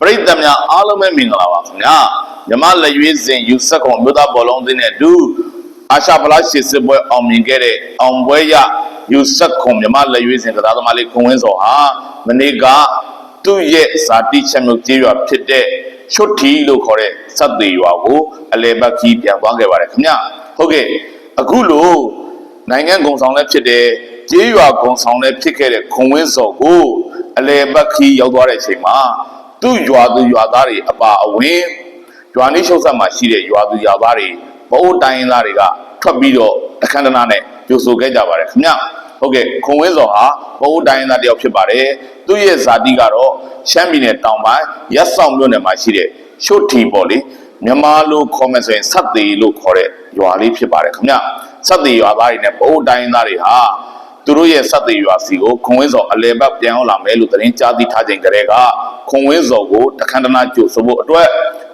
ပရိသတ်များအားလုံးပဲမင်္ဂလာပါခင်ဗျာမြမလက်ရွေးစဉ်ယူဆက်ကုန်မြို့သားဘောလုံးသင်းနဲ့အတူအာရှဖလားရှစ်စစ်ပွဲအောင်မြင်ခဲ့တဲ့အောင်ပွဲရယူဆက်ကုန်မြမလက်ရွေးစဉ်ကစားသမားလေးခွန်ဝင်းစောဟာမနေ့ကသူ့ရဲ့ဇာတိချက်မြို့ကျေးရွာဖြစ်တဲ့ချွတ်ထီလို့ခေါ်တဲ့စက်သေးရွာကိုအလဲဘက်ကြီးပြန်သွားခဲ့ပါတယ်ခင်ဗျာဟုတ်ကဲ့အခုလို့နိုင်ငံကုံဆောင်လည်းဖြစ်တယ်ကျေးရွာကုံဆောင်လည်းဖြစ်ခဲ့တဲ့ခွန်ဝင်းစော်ကိုအလေပတ်ခီးရောက်သွားတဲ့အချိန်မှာ သူ့ရွာသူရွာသားတွေအပါအဝင်ရွာနေရှုပ်ဆက်မှာရှိတဲ့ရွာသူရွာသားတွေဘိုးတိုင်းရင်းသားတွေကထွက်ပြီးတော့အခမ်းအနားနဲ့ကြိုဆိုခဲ့ကြပါတယ်ခင်ဗျဟုတ်ကဲ့ခွန်ဝင်းစော်ဟာဘိုးတိုင်းရင်းသားတယောက်ဖြစ်ပါတယ်သူ့ရဲ့ဇာတိကတော့ရှမ်းပြည်နယ်တောင်ပိုင်းရက်ဆောင်မြို့နယ်မှာရှိတဲ့ရှုတ်ထီပေါ့လေမြန်မာလိုခေါ်မယ်ဆိုရင်ဆက်သေးလို့ခေါ်တဲ့ရွာလေးဖြစ်ပါတယ်ခင်ဗျဆက်သေးရွာသားတွေနဲ့ဘိုးတိုင်းရင်းသားတွေဟာသူတို့ရဲ့စက်သေးရွာစီကိုခွန်ဝင်းစော်အလဲဘက်ပြန်ရောက်လာမယ်လို့သတင်းကြားသိထားချိန်ကတည်းက ခွန်ဝင်းစော်ကိုတခန္ဓနာကြိုဆိုဖို့အတွက်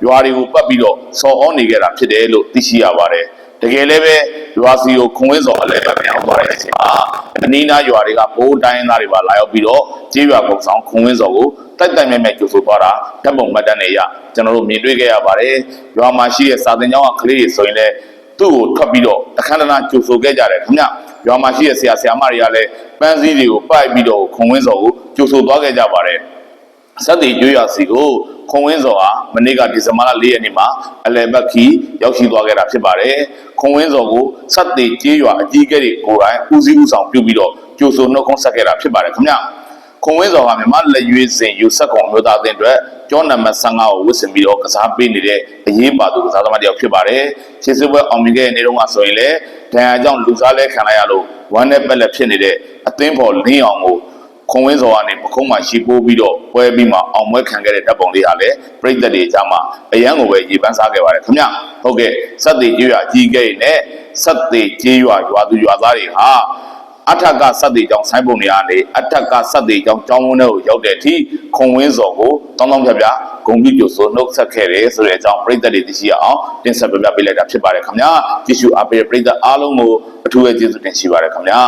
ရွာတွေကိုပတ်ပြီးတော့စော်ဩနေကြတာဖြစ်တယ်လို့သိရှိရပါတယ်တကယ်လည်းပဲရွာစီကိုခွန်ဝင်းစော်အလဲဘက်ပြန်ရောက်သွားတဲ့အချိန်မှာအနီးနားရွာတွေကဘိုးတိုင်းသားတွေပါလာရောက်ပြီးတော့ကျေးရွာပုံဆောင်ခွန်ဝင်းစော်ကိုတိုက်တိုက်မြဲမြဲကြိုဆိုသွားတာဓာတ်ပုံမှတ်တမ်းတွေရကျွန်တော်တို့မြင်တွေ့ခဲ့ရပါတယ်ရွာမှာရှိတဲ့စာသင်ကျောင်းကကလေးတွေဆိုရင်လည်းသူ့ကိုထွက်ပြီးတော့အခမ်းအနားကြိုဆိုခဲ့ကြတယ်ခင်ဗျရွာမှာရှိတဲ့ဆရာဆရာမတွေကလည်းပန်းစည်းတွေကိုပိုက်ပြီးတော့ခွန်ဝင်းစော်ကိုကြိုဆိုသွားခဲ့ကြပါတယ် စက်တီကျွေးရွာစီကိုခွန်ဝင်းစော်ဟာမနေ့ကဒီဇင်ဘာလ၄ရက်နေ့မှာအလယ်ဘက်ခီရောက်ရှိသွားခဲ့တာဖြစ်ပါတယ်ခွန်ဝင်းစော်ကိုစက်တီကျွေးရွာအကြီးအကဲတွေကိုယ်တိုင်ဦးစီးဦးဆောင်ပြုပြီးတော့ကြိုဆိုနှုတ်ခွန်းဆက်ခဲ့တာဖြစ်ပါတယ်ခင်ဗျခွန်ဝင်းစော်ဟာမြန်မာလက်ရွေးစဉ်ယူဆက်ကောင်မျိုးသားအသင်းအတွက်ကျောနံပါတ်15ကိုဝစ်ဆင်ပြီးတော့ကစားပေးနေတဲ့အရေးပါသူကစားသမားတစ်ယောက်ဖြစ်ပါတယ်။ခြေစွပ်ပွဲအောင်မြင်ခဲ့တဲ့နေ့တုန်းကဆိုရင်လည်းဒဏ်ရာကြောင့်လူစားလဲခံလိုက်ရလို့ဝမ်းနဲ့ပက်လက်ဖြစ်နေတဲ့အသင်းပေါ်လင်းအောင်ကို ခွန်ဝင်းစော်ကနေပခုံးမှာရှီပိုးပြီးတော့ပွဲပြီးမှအောင်ပွဲခံခဲ့တဲ့တပ်ပုံလေးဟာလည်းပြိတ္တတွေကြားမှာအရန်ကိုပဲရေပန်းစားခဲ့ပါတယ်ခင်ဗျ။ဟုတ်ကဲ့စက်သေးကျေးရွာအကြီးအကဲတွေနဲ့စက်သေးကျေးရွာရွာသူရွာသားတွေဟာအထက်ကစက်သေးကြောင်ဆိုင်းပုံတွေကနေအထက်ကစက်သေးကြောင်ကျောင်းဝန်းထဲကိုရောက်တဲ့အထိခုံဝင်းစော်ကိုတောင်းတောင်းပြပြဂုံပြီးပြဆိုနှုတ်ဆက်ခဲ့တယ်ဆိုတဲ့အကြောင်းပြည်သက်တွေသိရှိရအောင်တင်ဆက်ပြပြပေးလိုက်တာဖြစ်ပါတယ်ခင်ဗျာကြည့်ရှုအားပေးတဲ့ပြည်သက်အားလုံးကိုအထူးပဲကျေးဇူးတင်ရှိပါတယ်ခင်ဗျာ